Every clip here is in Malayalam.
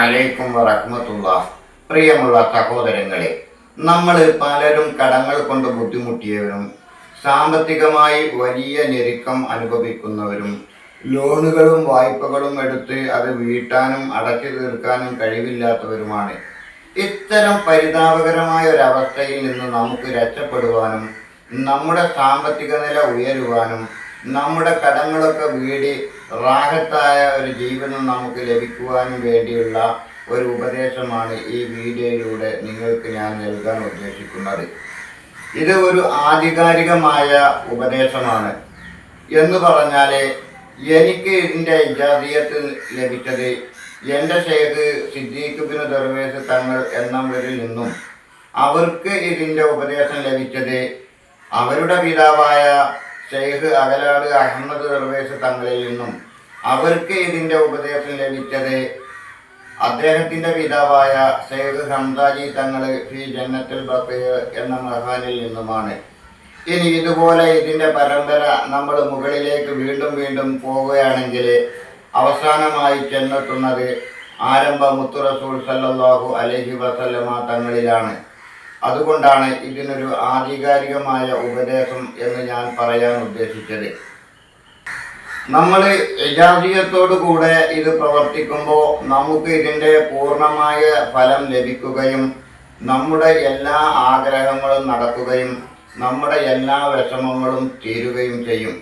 അലൈക്കും വറഹമത്തുള്ള. പ്രിയമുള്ള സഹോദരങ്ങളെ നമ്മൾ പലരും കടങ്ങൾ കൊണ്ട് ബുദ്ധിമുട്ടിയവരും സാമ്പത്തികമായി വലിയ ഞെരുക്കം അനുഭവിക്കുന്നവരും ലോണുകളും വായ്പകളും എടുത്ത് അത് വീട്ടാനും അടച്ചു തീർക്കാനും കഴിവില്ലാത്തവരുമാണ്. ഇത്തരം പരിതാപകരമായ ഒരവസ്ഥയിൽ നിന്ന് നമുക്ക് രക്ഷപ്പെടുവാനും നമ്മുടെ സാമ്പത്തിക നില ഉയരുവാനും നമ്മുടെ കടങ്ങളൊക്കെ വീടി റാഹത്തായ ഒരു ജീവിതം നമുക്ക് ലഭിക്കുവാനും വേണ്ടിയുള്ള ഒരു ഉപദേശമാണ് ഈ വീഡിയോയിലൂടെ നിങ്ങൾക്ക് ഞാൻ നൽകാൻ ഉദ്ദേശിക്കുന്നത്. ഇത് ഒരു ആധികാരികമായ ഉപദേശമാണ്. എന്ന് പറഞ്ഞാൽ എനിക്ക് ഇതിന്റെ ജാതീയത്തിൽ ലഭിച്ചത് എന്റെ ഷേഖ് സിദ്ദീഖ് ബിൻ ദർവേസ് തങ്ങൾ എന്നവരിൽ നിന്നും അവർക്ക് ഇതിന്റെ ഉപദേശം ലഭിച്ചത് അവരുടെ പിതാവായ ഷെയ്ഖ് അകലാട് അഹമ്മദ് ദർവേസ് തങ്ങളിൽ നിന്നും അവർക്ക് ഇതിന്റെ ഉപദേശം ലഭിച്ചത് അദ്ദേഹത്തിന്റെ പിതാവായ ഷെയ്ഖ് ഹംസാജി തങ്ങൾ ഫി ജന്നത്തുൽ ബഖീർ എന്ന മഹാനിൽ നിന്നുമാണ്. ഇനി ഇതുപോലെ ഇതിന്റെ പരമ്പര നമ്മൾ മുകളിലേക്ക് വീണ്ടും വീണ്ടും പോവുകയാണെങ്കിൽ അവസാനമായി ചെന്നെത്തുന്നത് ആരംഭ മുത്തുറസൂൽ സല്ലാഹു അലൈഹി വസല്ലമ തങ്ങളിലാണ്. അതുകൊണ്ടാണ് ഇതിനൊരു ആധികാരികമായ ഉപദേശം എന്ന് ഞാൻ പറയാൻ ഉദ്ദേശിച്ചത്. നമ്മൾ കൂടെ ഇത് പ്രവർത്തിക്കുമ്പോൾ നമുക്ക് ഇതിന്റെ പൂർണമായ ഫലം ലഭിക്കുകയും നമ്മുടെ എല്ലാ ആഗ്രഹങ്ങളും നടക്കുകയും നമ്മുടെ എല്ലാ വിഷമങ്ങളും തീരുകയും ചെയ്യും.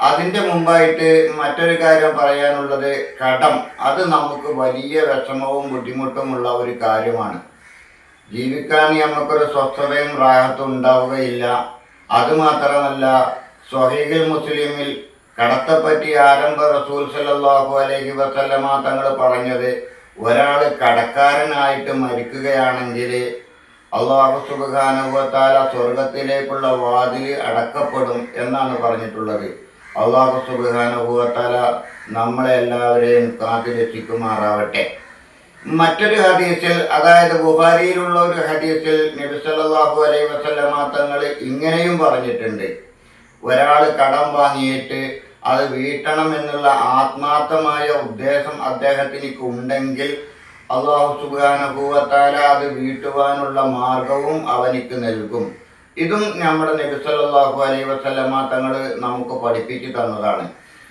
അതിന്റെ മുമ്പായിട്ട് മറ്റൊരു കാര്യം പറയാനുള്ളത് കടം. അത് നമുക്ക് വലിയ വിഷമവും ബുദ്ധിമുട്ടുമുള്ള ഒരു കാര്യമാണ്. ജീവിക്കാൻ നമുക്കൊരു സ്വസ്ഥതയും റാഹത്തും ഉണ്ടാവുകയില്ല. അതുമാത്രമല്ല സ്വഹീഖിൽ മുസ്ലിമിൽ കടത്തെപ്പറ്റി ആരംഭ റസൂൽ സല്ലാഹു അലൈഹി വസല്ലമ തങ്ങൾ പറഞ്ഞത് ഒരാൾ കടക്കാരനായിട്ട് മരിക്കുകയാണെങ്കിൽ അള്ളാഹു സുബാനുഭവത്താല സ്വർഗത്തിലേക്കുള്ള വാതിൽ അടക്കപ്പെടും എന്നാണ് പറഞ്ഞിട്ടുള്ളത്. അള്ളാഹു സുബാനുഭവത്താല നമ്മളെ എല്ലാവരെയും കാത്തു രക്ഷിക്കുമാറാവട്ടെ മറ്റൊരു ഹദീസിൽ അതായത് ബുഹാരിയിലുള്ള ഒരു ഹദീസിൽ നബി സല്ലല്ലാഹു അലൈഹി വസല്ലമ തങ്ങൾ ഇങ്ങനെയും പറഞ്ഞിട്ടുണ്ട്. ഒരാൾ കടം വാങ്ങിയിട്ട് അത് വീട്ടണം എന്നുള്ള ആത്മാർത്ഥമായ ഉദ്ദേശം അദ്ദേഹത്തിന് ഉണ്ടെങ്കിൽ അള്ളാഹു തആല അത് വീട്ടുവാനുള്ള മാർഗവും അവനിക്ക് നൽകും. ഇതും നമ്മുടെ നബി സല്ലല്ലാഹു അലൈഹി വസല്ലമ തങ്ങൾ നമുക്ക് പഠിപ്പിച്ചു തന്നതാണ്.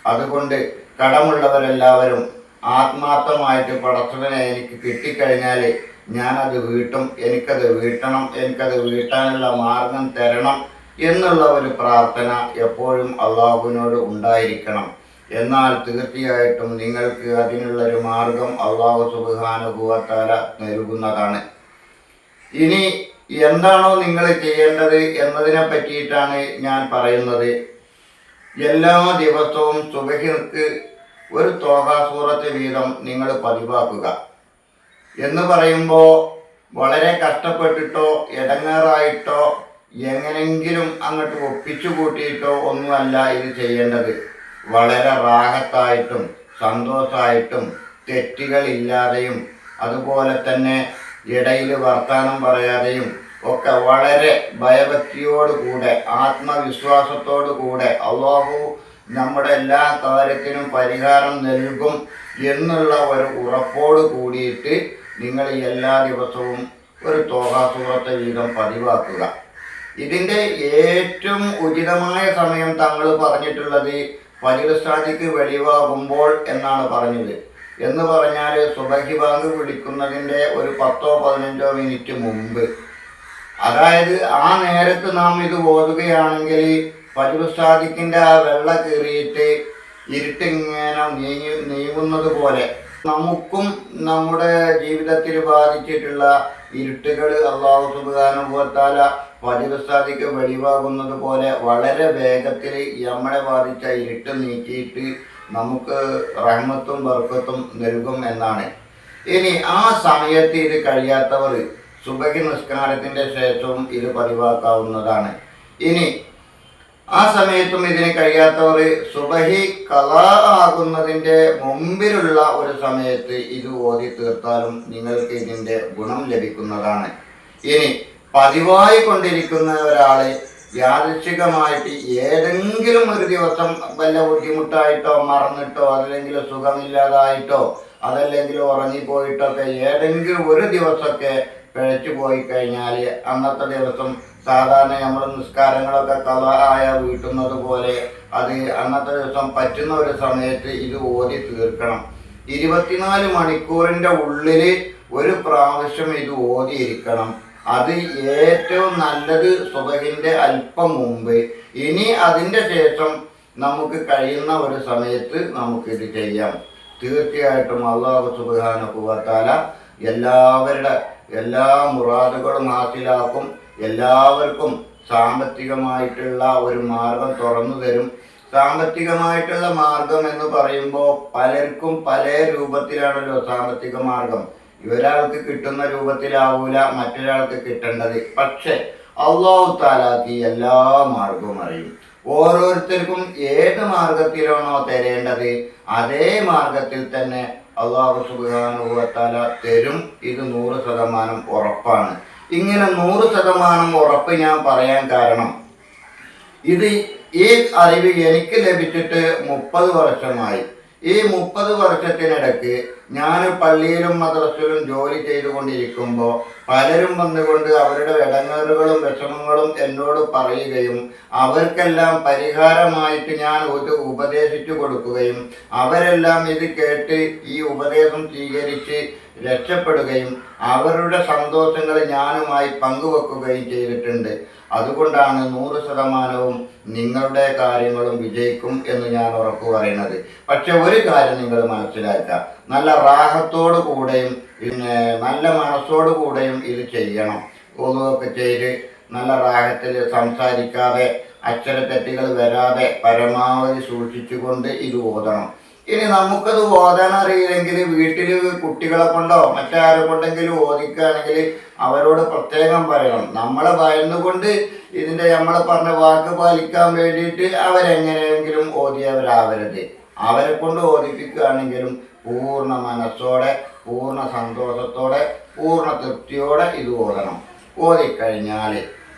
അതുകൊണ്ട് കടമുള്ളവരെല്ലാവരും ആത്മാർത്ഥമായിട്ട് പടച്ചവനെ എനിക്ക് കിട്ടിക്കഴിഞ്ഞാൽ ഞാനത് വീട്ടും എനിക്കത് വീട്ടണം എനിക്കത് വീട്ടാനുള്ള മാർഗം തരണം എന്നുള്ള ഒരു പ്രാർത്ഥന എപ്പോഴും അള്ളാഹുവിനോട് ഉണ്ടായിരിക്കണം. എന്നാൽ തീർച്ചയായിട്ടും നിങ്ങൾക്ക് അതിനുള്ളൊരു മാർഗം അള്ളാഹു സുബാനുഭവത്താല നൽകുന്നതാണ്. ഇനി എന്താണോ നിങ്ങൾ ചെയ്യേണ്ടത് എന്നതിനെ പറ്റിയിട്ടാണ് ഞാൻ പറയുന്നത്. എല്ലാ ദിവസവും സുബഹിക്ക് ഒരു തോകാസൂറത്ത് വീതം നിങ്ങൾ പതിവാക്കുക. എന്ന് പറയുമ്പോൾ വളരെ കഷ്ടപ്പെട്ടിട്ടോ ഇടങ്ങേറായിട്ടോ എങ്ങനെങ്കിലും അങ്ങോട്ട് ഒപ്പിച്ചു കൂട്ടിയിട്ടോ ഒന്നുമല്ല ഇത് ചെയ്യേണ്ടത്. വളരെ റാഹത്തായിട്ടും സന്തോഷമായിട്ടും തെറ്റുകളില്ലാതെയും അതുപോലെ തന്നെ ഇടയിൽ വർത്താനം പറയാതെയും ഒക്കെ വളരെ ഭയഭക്തിയോടുകൂടെ ആത്മവിശ്വാസത്തോടു കൂടെ അള്ളാഹു നമ്മുടെ എല്ലാ കാര്യത്തിനും പരിഹാരം നൽകും എന്നുള്ള ഒരു ഉറപ്പോട് കൂടിയിട്ട് നിങ്ങൾ എല്ലാ ദിവസവും ഒരു തോഹാസുഖത്തെ വീതം പതിവാക്കുക. ഇതിന്റെ ഏറ്റവും ഉചിതമായ സമയം തങ്ങൾ പറഞ്ഞിട്ടുള്ളത് ഫജിർസ്ഥാദിക്ക് വെളിവാകുമ്പോൾ എന്നാണ് പറഞ്ഞത്. എന്ന് പറഞ്ഞാൽ സുബഹി ബാങ്ക് വിളിക്കുന്നതിന്റെ ഒരു പത്തോ പതിനഞ്ചോ മിനിറ്റ് മുമ്പ്. അതായത് ആ നേരത്ത് നാം ഇത് ഓതുകയാണെങ്കിൽ ഫജിർസ്ഥാദിക്കിന്റെ ആ വെള്ള കീറിയിട്ട് ഇരുട്ടിങ്ങനെ നീങ്ങി നീങ്ങുന്നത് പോലെ നമുക്കും നമ്മുടെ ജീവിതത്തിൽ ബാധിച്ചിട്ടുള്ള ഇരുട്ടുകൾ അള്ളാഹു സുബാനുഭവത്താല വജുസാദിക്ക് വെളിവാകുന്നത് പോലെ വളരെ വേഗത്തിൽ നമ്മളെ ബാധിച്ച ഇരുട്ട് നീക്കിയിട്ട് നമുക്ക് റഹ്മത്തും ബർക്കത്തും നൽകും എന്നാണ്. ഇനി ആ സമയത്ത് ഇത് കഴിയാത്തവർ സുബഹി നിസ്കാരത്തിന്റെ ശേഷവും ഇത് പതിവാക്കാവുന്നതാണ്. ഇനി ആ സമയത്തും ഇതിന് കഴിയാത്തവർ സുബഹി കല ആകുന്നതിന്റെ മുമ്പിലുള്ള ഒരു സമയത്ത് ഇത് ഓതി തീർത്താലും നിങ്ങൾക്ക് ഇതിന്റെ ഗുണം ലഭിക്കുന്നതാണ്. ഇനി പതിവായി കൊണ്ടിരിക്കുന്ന ഒരാളെ യാദൃശികമായിട്ട് ഏതെങ്കിലും ഒരു ദിവസം വല്ല ബുദ്ധിമുട്ടായിട്ടോ മറന്നിട്ടോ അല്ലെങ്കിൽ സുഖമില്ലാതായിട്ടോ അതല്ലെങ്കിൽ ഉറങ്ങിപ്പോയിട്ടൊക്കെ ഏതെങ്കിലും ഒരു ദിവസമൊക്കെ പിഴച്ചു പോയി കഴിഞ്ഞാൽ അന്നത്തെ ദിവസം സാധാരണ നമ്മൾ നിസ്കാരങ്ങളൊക്കെ കഥ ആയ വീട്ടുന്നത് പോലെ അത് അന്നത്തെ ദിവസം പറ്റുന്ന ഒരു സമയത്ത് ഇത് ഓതി തീർക്കണം. ഇരുപത്തിനാല് മണിക്കൂറിന്റെ ഉള്ളിൽ ഒരു പ്രാവശ്യം ഇത് ഓതിയിരിക്കണം. അത് ഏറ്റവും നല്ലത് സുബഹിന്റെ അല്പം മുമ്പ്. ഇനി അതിന്റെ ശേഷം നമുക്ക് കഴിയുന്ന ഒരു സമയത്ത് നമുക്കിത് ചെയ്യാം. തീർച്ചയായിട്ടും അള്ളാഹു സുബാനുഭവത്താല എല്ലാവരുടെ എല്ലാ മുറാദുകളും ഹാസിലാക്കും. എല്ലാവർക്കും സാമ്പത്തികമായിട്ടുള്ള ഒരു മാർഗം തുറന്നു തരും. സാമ്പത്തികമായിട്ടുള്ള മാർഗം എന്ന് പറയുമ്പോൾ പലർക്കും പല രൂപത്തിലാണല്ലോ സാമ്പത്തിക മാർഗം. ഇവരാൾക്ക് കിട്ടുന്ന രൂപത്തിലാവൂല മറ്റൊരാൾക്ക് കിട്ടേണ്ടത്. പക്ഷെ അള്ളാഹു താലാക്കി എല്ലാ മാർഗവും അറിയും. ഓരോരുത്തർക്കും ഏത് മാർഗത്തിലാണോ തരേണ്ടത് അതേ മാർഗത്തിൽ തന്നെ അള്ളാഹു സുബാനുഭവത്താല തരും. ഇത് നൂറ് ശതമാനം ഉറപ്പാണ്. ഇങ്ങനെ നൂറ് ശതമാനം ഉറപ്പ് ഞാൻ പറയാൻ കാരണം ഇത് ഈ അറിവ് എനിക്ക് ലഭിച്ചിട്ട് മുപ്പത് വർഷമായി. ഈ മുപ്പത് വർഷത്തിനിടയ്ക്ക് ഞാൻ പള്ളിയിലും മദ്രസയിലും ജോലി ചെയ്തുകൊണ്ടിരിക്കുമ്പോൾ പലരും വന്നുകൊണ്ട് അവരുടെ ഇടങ്ങേറുകളും വിഷമങ്ങളും എന്നോട് പറയുകയും അവർക്കെല്ലാം പരിഹാരമായിട്ട് ഞാൻ ഒരു ഉപദേശിച്ചു കൊടുക്കുകയും അവരെല്ലാം ഇത് കേട്ട് ഈ ഉപദേശം സ്വീകരിച്ച് രക്ഷപ്പെടുകയും അവരുടെ സന്തോഷങ്ങൾ ഞാനുമായി പങ്കുവെക്കുകയും ചെയ്തിട്ടുണ്ട്. അതുകൊണ്ടാണ് നൂറ് ശതമാനവും നിങ്ങളുടെ കാര്യങ്ങളും വിജയിക്കും എന്ന് ഞാൻ ഉറപ്പു പറയുന്നത്. പക്ഷെ ഒരു കാര്യം നിങ്ങൾ മനസ്സിലാക്കുക. നല്ല റാഹത്തോടു കൂടെയും പിന്നെ നല്ല മനസ്സോടു കൂടെയും ഇത് ചെയ്യണം. ഒന്നുമൊക്കെ ചെയ്ത് നല്ല റാഹത്തിൽ സംസാരിക്കാതെ അക്ഷരത്തെറ്റുകൾ വരാതെ പരമാവധി സൂക്ഷിച്ചുകൊണ്ട് ഇത് ഓതണം. ഇനി നമുക്കത് ഓതാൻ അറിയില്ലെങ്കിൽ വീട്ടിൽ കുട്ടികളെ കൊണ്ടോ മറ്റാരെ കൊണ്ടെങ്കിലും ഓദിക്കുകയാണെങ്കിൽ അവരോട് പ്രത്യേകം പറയണം. നമ്മളെ ഭയന്നുകൊണ്ട് ഇതിന്റെ നമ്മളെ പറഞ്ഞ വാക്ക് പാലിക്കാൻ വേണ്ടിയിട്ട് അവരെങ്ങനെയെങ്കിലും ഓതിയവരാവരുത് അവരെ കൊണ്ട് ഓദിപ്പിക്കുകയാണെങ്കിലും പൂർണ മനസ്സോടെ പൂർണ സന്തോഷത്തോടെ പൂർണ തൃപ്തിയോടെ ഇത് ഓതണം. ഓതിക്കഴിഞ്ഞാൽ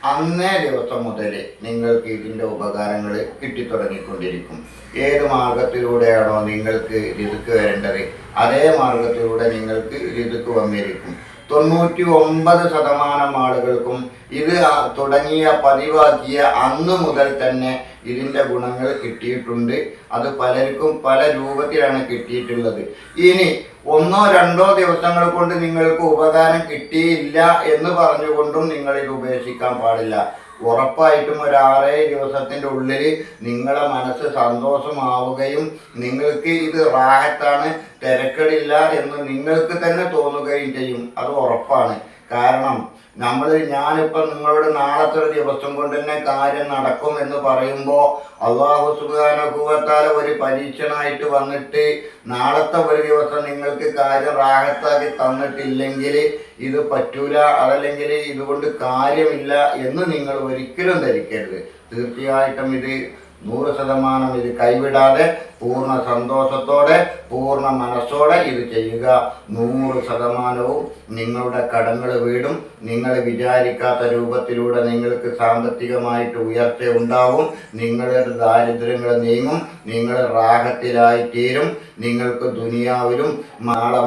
അന്നേ ദിവസം മുതൽ നിങ്ങൾക്ക് ഇതിന്റെ ഉപകാരങ്ങൾ കിട്ടിത്തുടങ്ങിക്കൊണ്ടിരിക്കും. ഏത് മാർഗത്തിലൂടെയാണോ നിങ്ങൾക്ക് ഋതുക്ക് വരേണ്ടത് അതേ മാർഗത്തിലൂടെ നിങ്ങൾക്ക് ഋതുക്ക് വന്നിരിക്കും. തൊണ്ണൂറ്റി ഒമ്പത് ശതമാനം ആളുകൾക്കും ഇത് തുടങ്ങിയ പതിവാക്കിയ അന്ന് മുതൽ തന്നെ ഇതിന്റെ ഗുണങ്ങൾ കിട്ടിയിട്ടുണ്ട്. അത് പലർക്കും പല രൂപത്തിലാണ് കിട്ടിയിട്ടുള്ളത്. ഇനി ഒന്നോ രണ്ടോ ദിവസങ്ങൾ കൊണ്ട് നിങ്ങൾക്ക് ഉപകാരം കിട്ടിയില്ല എന്ന് പറഞ്ഞുകൊണ്ടും നിങ്ങൾ ഉപേക്ഷിക്കാൻ പാടില്ല. ഉറപ്പായിട്ടും ഒരു ആറേഴ് ദിവസത്തിന്റെ ഉള്ളിൽ നിങ്ങളെ മനസ്സ് സന്തോഷമാവുകയും നിങ്ങൾക്ക് ഇത് റാഹത്താണ് തിരക്കടില്ല എന്ന് നിങ്ങൾക്ക് തന്നെ തോന്നുകയും ചെയ്യും. അത് ഉറപ്പാണ്. കാരണം നമ്മൾ ഞാനിപ്പോൾ നിങ്ങളോട് നാളത്തെ ഒരു ദിവസം കൊണ്ട് തന്നെ കാര്യം നടക്കും എന്ന് പറയുമ്പോൾ അള്ളാഹു സുഖാനുഭവത്താൽ ഒരു പരീക്ഷണമായിട്ട് വന്നിട്ട് നാളത്തെ ഒരു ദിവസം നിങ്ങൾക്ക് കാര്യം റാഹത്താക്കി തന്നിട്ടില്ലെങ്കിൽ ഇത് പറ്റൂല അതല്ലെങ്കിൽ ഇതുകൊണ്ട് കാര്യമില്ല എന്ന് നിങ്ങൾ ഒരിക്കലും ധരിക്കരുത്. തീർച്ചയായിട്ടും ഇത് നൂറ് ശതമാനം ഇത് കൈവിടാതെ പൂർണ സന്തോഷത്തോടെ പൂർണ മനസ്സോടെ ഇത് ചെയ്യുക. നൂറ് ശതമാനവും നിങ്ങളുടെ കടങ്ങൾ വീടും നിങ്ങൾ വിചാരിക്കാത്ത രൂപത്തിലൂടെ നിങ്ങൾക്ക് സാമ്പത്തികമായിട്ട് ഉയർച്ച ഉണ്ടാവും. നിങ്ങളുടെ ദാരിദ്ര്യങ്ങൾ നീങ്ങും നിങ്ങൾ റാഹത്തിലായി തീരും. നിങ്ങൾക്ക് ദുനിയാവിലും നാളെ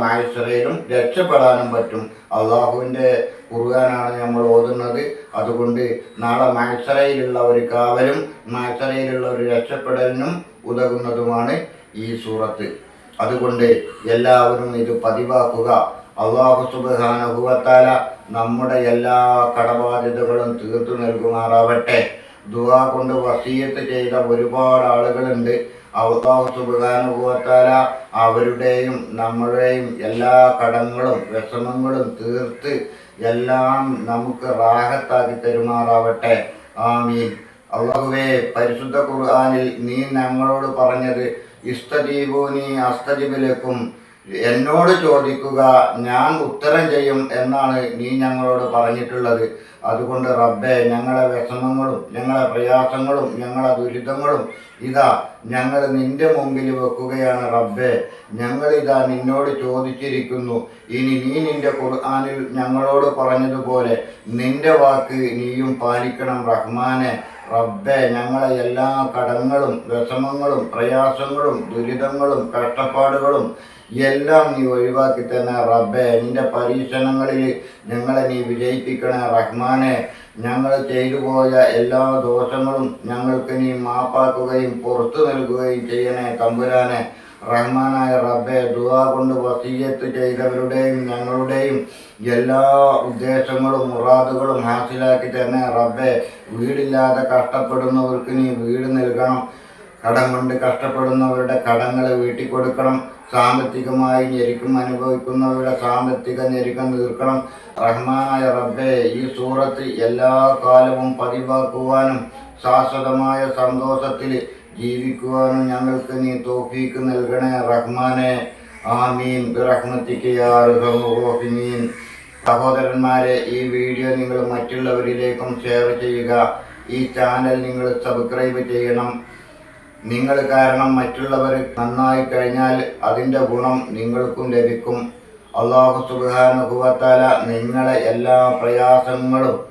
രക്ഷപ്പെടാനും പറ്റും. അള്ളാഹുവിന്റെ ഖുർആനാണ് നമ്മൾ ഓതുന്നത്. അതുകൊണ്ട് നാളെ മാക്സറയിലുള്ള ഒരു കാവലും മാക്സറയിലുള്ള ഒരു രക്ഷപ്പെടലിനും ഉതകുന്നതുമാണ് ഈ സൂറത്ത്. അതുകൊണ്ട് എല്ലാവരും ഇത് പതിവാക്കുക. അള്ളാഹു സുബാനുഭവത്താല നമ്മുടെ എല്ലാ കടബാധ്യതകളും തീർത്തു നൽകുമാറാവട്ടെ. ദുവാ കൊണ്ട് വസീയത്ത് ചെയ്ത ഒരുപാട് ആളുകളുണ്ട്. അള്ളാഹു സുബാനുഭവത്താല അവരുടെയും നമ്മുടെയും എല്ലാ കടങ്ങളും വിഷമങ്ങളും തീർത്ത് എല്ലാം നമുക്ക് റാഹത്താക്കി തരുമാറാവട്ടെ. ആമീൻ. അള്ളാഹുവേ പരിശുദ്ധ ഖുർആനിൽ നീ ഞങ്ങളോട് പറഞ്ഞത് ഇസ്തജീബൂനി അസ്തദീപിലേക്കും എന്നോട് ചോദിക്കുക ഞാൻ ഉത്തരം ചെയ്യും എന്നാണ് നീ ഞങ്ങളോട് പറഞ്ഞിട്ടുള്ളത്. അതുകൊണ്ട് റബ്ബെ ഞങ്ങളെ വിഷമങ്ങളും ഞങ്ങളെ പ്രയാസങ്ങളും ഞങ്ങളെ ദുരിതങ്ങളും ഇതാ ഞങ്ങൾ നിന്റെ മുമ്പിൽ വെക്കുകയാണ് റബ്ബെ. ഞങ്ങളിതാ നിന്നോട് ചോദിച്ചിരിക്കുന്നു. ഇനി നീ നിന്റെ ഖുർആനിൽ ഞങ്ങളോട് പറഞ്ഞതുപോലെ നിന്റെ വാക്ക് നീയും പാലിക്കണം റഹ്മാനെ. റബ്ബെ ഞങ്ങളെ എല്ലാ കടങ്ങളും വിഷമങ്ങളും പ്രയാസങ്ങളും ദുരിതങ്ങളും കഷ്ടപ്പാടുകളും എല്ലാം നീ ഒഴിവാക്കി തന്നെ റബ്ബെ നിന്റെ പരീക്ഷണങ്ങളിൽ ഞങ്ങളെ നീ വിജയിപ്പിക്കണേ റഹ്മാനെ. ഞങ്ങൾ ചെയ്തു പോയ എല്ലാ ദോഷങ്ങളും ഞങ്ങൾക്ക് നീ മാപ്പാക്കുകയും പുറത്തു നൽകുകയും ചെയ്യണേ തമ്പുരാനെ. റഹ്മാനായ റബ്ബെ ദുവാ കൊണ്ട് വസീയത്ത് ചെയ്തവരുടെയും ഞങ്ങളുടെയും എല്ലാ ഉദ്ദേശങ്ങളും മുറാദുകളും ഹാസിലാക്കി തന്നെ റബ്ബെ. വീടില്ലാതെ കഷ്ടപ്പെടുന്നവർക്ക് നീ വീട് നൽകണം. കടം കൊണ്ട് കഷ്ടപ്പെടുന്നവരുടെ കടങ്ങൾ വീട്ടി കൊടുക്കണം സാമ്പത്തികമായി ഞെരുക്കം അനുഭവിക്കുന്നവരുടെ സാമ്പത്തിക ഞെരുക്കം തീർക്കണം. റഹ്മാനായ റബ്ബെ ഈ സൂറത്ത് എല്ലാ കാലവും പതിവാക്കുവാനും ശാശ്വതമായ സന്തോഷത്തിൽ ജീവിക്കുവാനും ഞങ്ങൾക്ക് നീ തോഫീക്ക് നൽകണേ റഹ്മാനെ. ആമീൻ. റഹ്മത്തിക്ക് സഹോദരന്മാരെ ഈ വീഡിയോ നിങ്ങൾ മറ്റുള്ളവരിലേക്കും ഷെയർ ചെയ്യുക. ഈ ചാനൽ നിങ്ങൾ സബ്സ്ക്രൈബ് ചെയ്യണം. നിങ്ങൾ കാരണം മറ്റുള്ളവർ നന്നായി കഴിഞ്ഞാൽ അതിന്റെ ഗുണം നിങ്ങൾക്കും ലഭിക്കും. അള്ളാഹു സുബാനുഭവത്താല നിങ്ങളെ എല്ലാ പ്രയാസങ്ങളും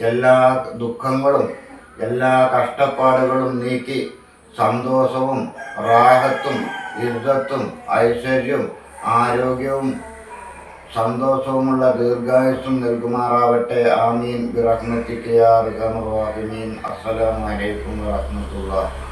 എല്ലാ ദുഃഖങ്ങളും എല്ലാ കഷ്ടപ്പാടുകളും നീക്കി സന്തോഷവും റാഹത്തും യുദ്ധത്തും ഐശ്വര്യവും ആരോഗ്യവും സന്തോഷവുമുള്ള ദീർഘായുസ്സും നൽകുമാറാവട്ടെ. ആമീൻ. ബിറഹ്മത്തിക്ക് യാ അർഹമർ റഹീമീൻ. അസ്സലാമു അലൈക്കും വറഹ്മത്തുള്ളാഹി